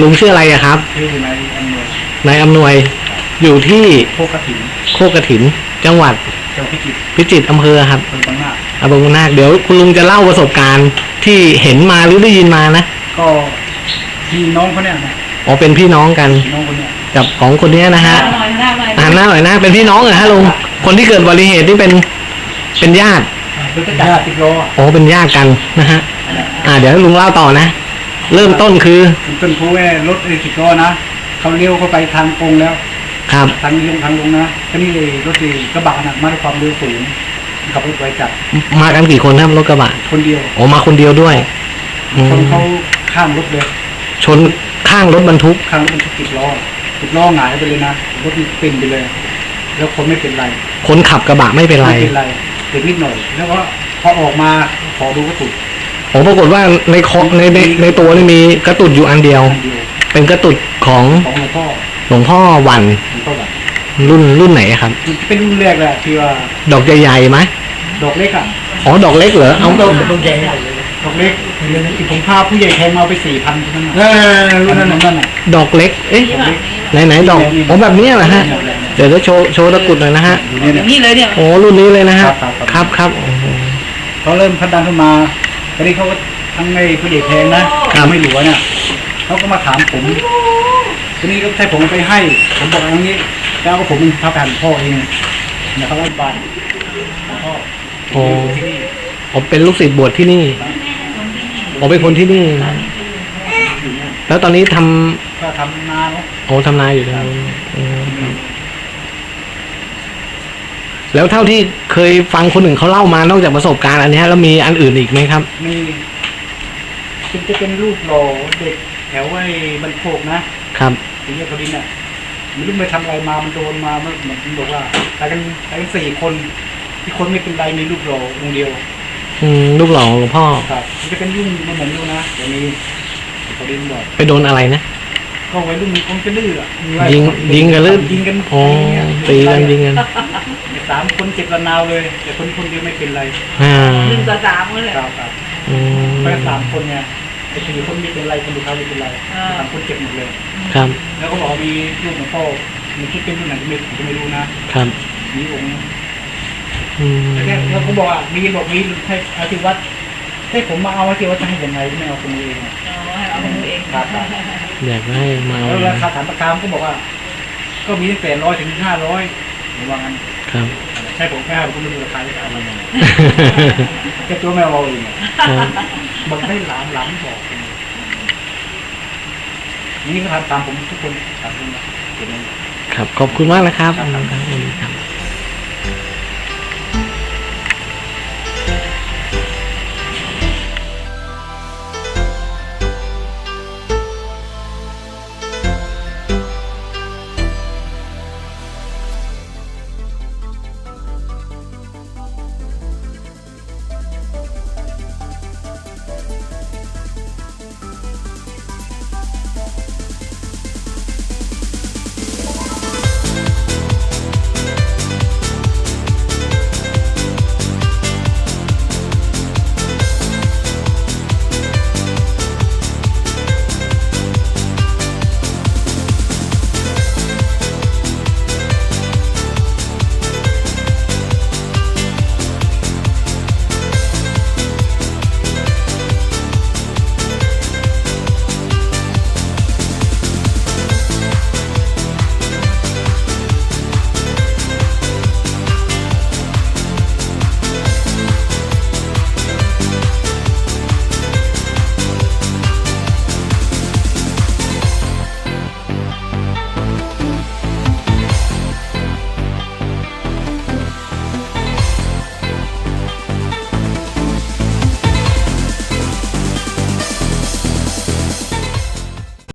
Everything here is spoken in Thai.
ลุงชื่ออะไรอะครับชื่อนายอำนวยนายอำนวย อยู่ที่โคกระถิ่นโคกระถิน จังหวัดจังหวัดพิจิตรพิจิตรอำเภอครับเป็นบางหน้าอำเภอบางนาคเดี๋ยวคุณลุงจะเล่าประสบการณ์ที่เห็นมาหรือได้ยินมานะก็พี่น้องเขาเนี่ยนะอ๋อเป็นพี่น้องกันพี่น้องคนเนี่ยกับของคนเนี้ยนะฮะหน่อยหน้าหน่อยอ่านหน้าหน่อยนะเป็นพี่น้องเหรอฮะลุงคนที่เกิดอุบัติเหตุนี่เป็นเป็นญาติเป็นกระดาษติดโลอ๋อเป็นญาติกันนะฮะอ่าเดี๋ยวลุงเล่าต่อนะ เริ่มต้นคือเป็นต้นคูแว่รถไอ้ติดโลนะเขาเลี้ยวเข้าไปทางตรงแล้ว ครับทางลงทางลงนะก็นี่เลยรถดีกระบะหนักมาด้วยความเร็วสูงขับรถไวจัดมากันกี่คนครับรถกระบะคนเดียวอ๋อมาคนเดียวด้วยอืมคนเขาข้ามรถเลย ชนข้างรถบรรทุกข้างรถมันติดล้อติดล้อหงายไปเลยนะรถมันปิ่นไปเลย แล้วคนไม่เป็นไร คนขับกระบะไม่เป็นไรไม่เป็นไรเด็กนิดหน่อย แล้วก็พอออกมาขอดูวัตถุ ผมปรากฏว่าในคอในในในตัวนี่มีกระตุดอยู่อันเดียวอันเดียวเป็นกระตุดของของหลวงพ่อหลวงพ่อหวันหลวงพ่อแบบรุ่นรุ่นไหนครับ เป็นรุ่นแรกแหละที่ว่า ดอกใหญ่ๆไหมดอกเล็กอะอ๋อดอกเล็กเหรอเอาดอกดอกใหญ่ดอกเล็กที่ผมพาผู้ใหญ่แทงมาเอาไปสี่พันเท่านั้นเอน่ะอรุ่นนั้นน่ะนั่นน่ะดอกเล็ก เอ๊ะนี่แบบนี้ไหนไหนๆดอกอ๋อแบบนี้เหรอฮะ เดี๋ยวจะโชว์โชว์ตะกรุดหน่อยนะฮะอยู่อเนี่ยย่างเนี่ยนี้เลยเนี่ยโอ้รุ่นนี้เลยนะฮะ ครับครับครับครับโอ้โหเขาเริ่มพัฒนาขึ้นมา ตอนนี้เขาก็ทั้งไอ้ผู้ใหญ่แทงนะครับ ไม่หลัวเนี่ยเขาก็มาถามผมทีนี้ก็ใช่ผมไปให้ ผมบอกอย่างนี้แล้วก็ผมเป็นพระผ่านพ่อเองนะครับรัฐบาลพ่อโอ้ที่นี่ผมเป็นลูกศิษย์บวชที่นี่ผมเป็นคนที่นี่ แล้วตอนนี้ทำก็ทำนานแล้วโอ้ทำนายอยู่ตรงนู้นอืมครับ แล้วเท่าที่เคยฟังคนอื่นเขาเล่ามานอกจากประสบการณ์อันเนี้ยแล้วมีอันอื่นอีกไหมครับ มีเป็นจะเป็นรูปหล่อเด็กแถวไอ้บันโคกนะครับถึงเนี่ยเขาดินเนี่ยมันรู้ไปทำอะไรมามันโดนมามันมันบอกว่าตายกันตายกันสี่คนที่คนไม่เป็นไรมีรูปหล่อองค์เดียว อืมรูปหล่อของหลวงพ่อครับมันจะเป็นรุ่นมันเหมือนดูนะแต่มีเขาดินบอกไปโดนอะไรนะก็วัยรุ่นคงจะดื้ออะมีไว้ยิงยิงกันหรือยิงกันอ๋อตีกันยิงกัน สามคนเจ็บระนาวเลย แต่คนคนเดียวไม่เป็นไรอ่าหนึ่งต่อสามเลย ครับครับอืมแค่สามคนเนี่ยไอ้สี่คนไม่เป็นไรคนดูเขาไม่เป็นไรอ่า สามคนเจ็บหมดเลย ครับแล้วก็บอกว่ามีลูกของพ่อมีคิดเป็นรุ่นไหนก็ไม่ผมก็ไม่รู้นะครับมีองค์อืมแล้วแค่แล้วเขาบอกว่ามีบอกมีให้อาทิวัดให้ผมมาเอาอาทิวัดจะให้ยังไงไม่เอาคนเองอะอ๋อให้เอาของตัวเองครับอยากให้มาเอาแล้วราคาฐานประกามก็บอกว่า ก็มีตั้งแต่ร้อยถึงห้าร้อย ระวังกันครับใช่ผมแค่ผมก็ไม่รู้ราคาจะเอามายังไงแค่ตัวแมวเอาเองอะครับมันได้หลานหลานบอกเองนี่ก็ทำตามผมทุกคนตามผมนะเห็นไหมครับขอบคุณมากนะครับครับ